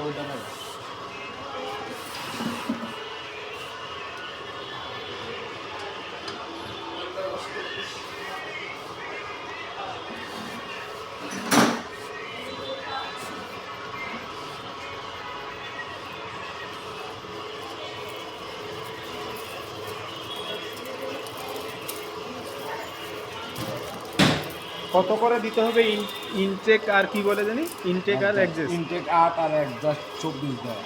と置いてある。কত করে দিতে হবে ইনটেক আর কি বলে জানি? ইনটেক আর এক্সেস ইনটেক আট আর একজাস্ট চব্বিশ দেওয়া।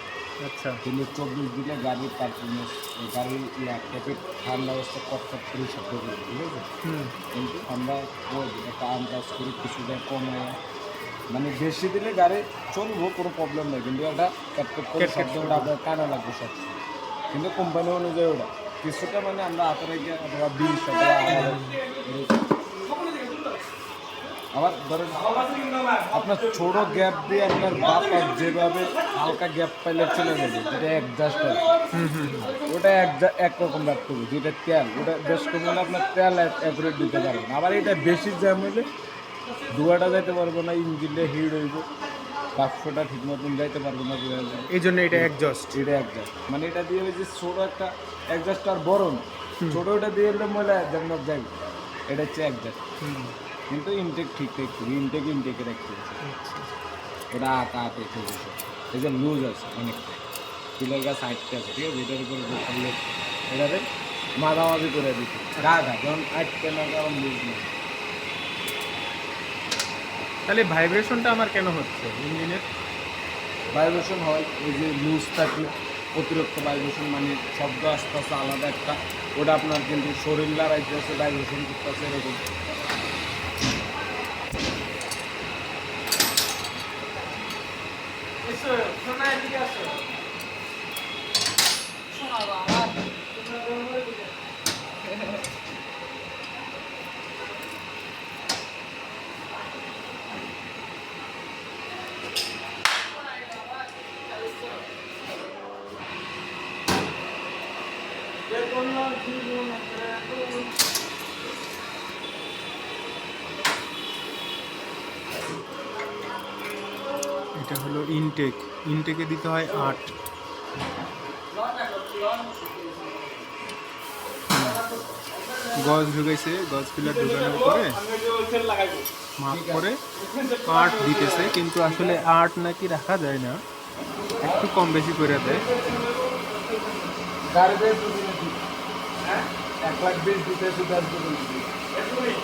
আচ্ছা। কিন্তু চব্বিশ দিলে গাড়ির পারফরমেন্স গাড়ির ইয়া ট্যাপের ঠান্ডা অবস্থা কটকট করে শব্দ করে ঠিক আছে? কিন্তু আমরা ওই একটা আন্দাজ করি কিছুটা কমে। মানে বেশি দিলে গাড়ি চলবো কোনো প্রবলেম নেই। কিন্তু একটা ক্যাটকেট করে শব্দ ওটা আপনার কানা লাগবে সব। কিন্তু কোম্পানি অনুযায়ী ওটা। কিছুটা মানে আমরা রেখে অথবা বিশ অথবা। আবার ধরেন আপনার ছোট গ্যাপ দিয়ে আপনার বাপার যেভাবে হালকা গ্যাপ পাইলে চলে যাবে যেটা অ্যাডজাস্ট হয় ওটা একরকম রাখতে হবে যেটা তেল ওটা বেশ কম হলে আপনার তেল অ্যাকুরেট দিতে পারবেন। আবার এটা বেশি জ্যাম হলে ধোয়াটা যাইতে পারব না ইঞ্জিনটা হিট হইব বাক্সটা ঠিক মতন যাইতে পারব না এই জন্য এটা একজস্ট এটা একজাস্ট মানে এটা দিয়ে ওই যে ছোট একটা একজাস্ট আর বড় না ছোট ওটা দিয়ে এলে ময়লা যেমন যাবে এটা হচ্ছে একজাস্ট কিন্তু ইনটেক ঠিক হবে ইনটেক ইনটেকে হবে ওটা আঁকা আঁকে ঠিক আছে এই যে লুজ আছে অনেকটা। পিলার গাছ আটকে আছে ঠিক আছে? এটার উপরে করলে এটাতে মাঝামাঝি করে গা গা যখন আটকে না কারণ লুজ না তাহলে ভাইব্রেশনটা আমার কেন হচ্ছে ইঞ্জিনের? ভাইব্রেশন হয় এই যে লুজ থাকলে অতিরিক্ত ভাইব্রেশন মানে শব্দ আস্তে আস্তে আলাদা একটা। ওটা আপনার কিন্তু শরীর লড়াইতেছে ভাইব্রেশন করতেছে এরকম। এসো সোনা এদিকে আসো এটা হলো ইনটেক ইনটেকে দিতে হয় আট। গজ ঢুকেছে গজ পিলার ঢুকানোর পরে মাপ করে আট দিতেছে, কিন্তু আসলে আট নাকি রাখা যায় না। একটু কম বেশি করে দেয়। এক লাখ বিশ দিতে শুধু আসবে বলছি। এক লাখ বিশ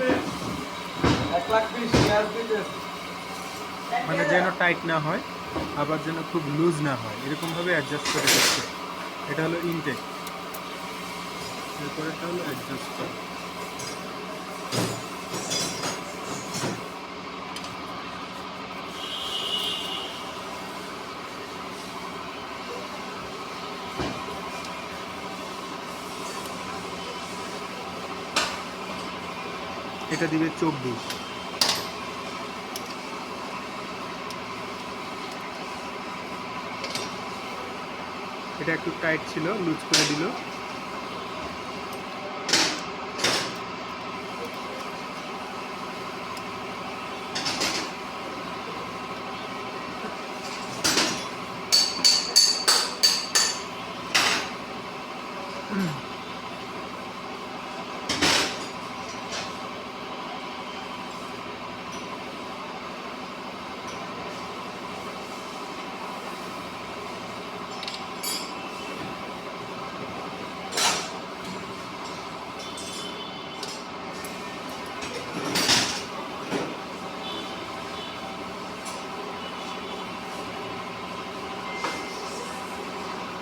গ্যাস দিতে মানে যেন টাইট না হয়, আবার যেন খুব লুজ না হয়। এরকমভাবে অ্যাডজাস্ট করে দিচ্ছে এটা হলো ইনটেক এরপরেটা হলো অ্যাডজাস্ট করা। এটা দিবে চব্বিশ। এটা একটু টাইট ছিল লুজ করে দিল।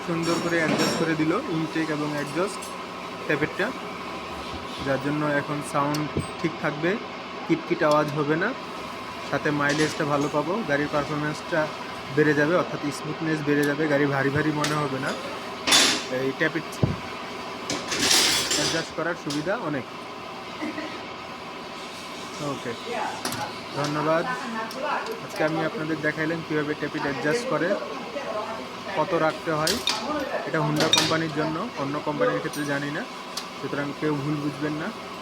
সুন্দর করে অ্যাডজাস্ট করে দিল ইনটেক এবং অ্যাডজাস্ট ট্যাপেরটা যার জন্য এখন সাউন্ড ঠিক থাকবে কিটকিট আওয়াজ হবে না। সাথে মাইলেজটা ভালো পাবো, গাড়ির পারফরমেন্সটা বেড়ে যাবে, অর্থাৎ স্মুথনেস বেড়ে যাবে, গাড়ি ভারী ভারী মনে হবে না। এই ট্যাপের অ্যাডজাস্ট করার সুবিধা অনেক। ওকে ধন্যবাদ। আজকে আমি আপনাদের দেখাইলাম কীভাবে ট্যাপিট অ্যাডজাস্ট করে। রাখতে হয়? এটা হুন্ডা কোম্পানির জন্য, অন্য কোম্পানির ক্ষেত্রে জানি না। সুতরাং কেউ ভুল বুঝবেন না।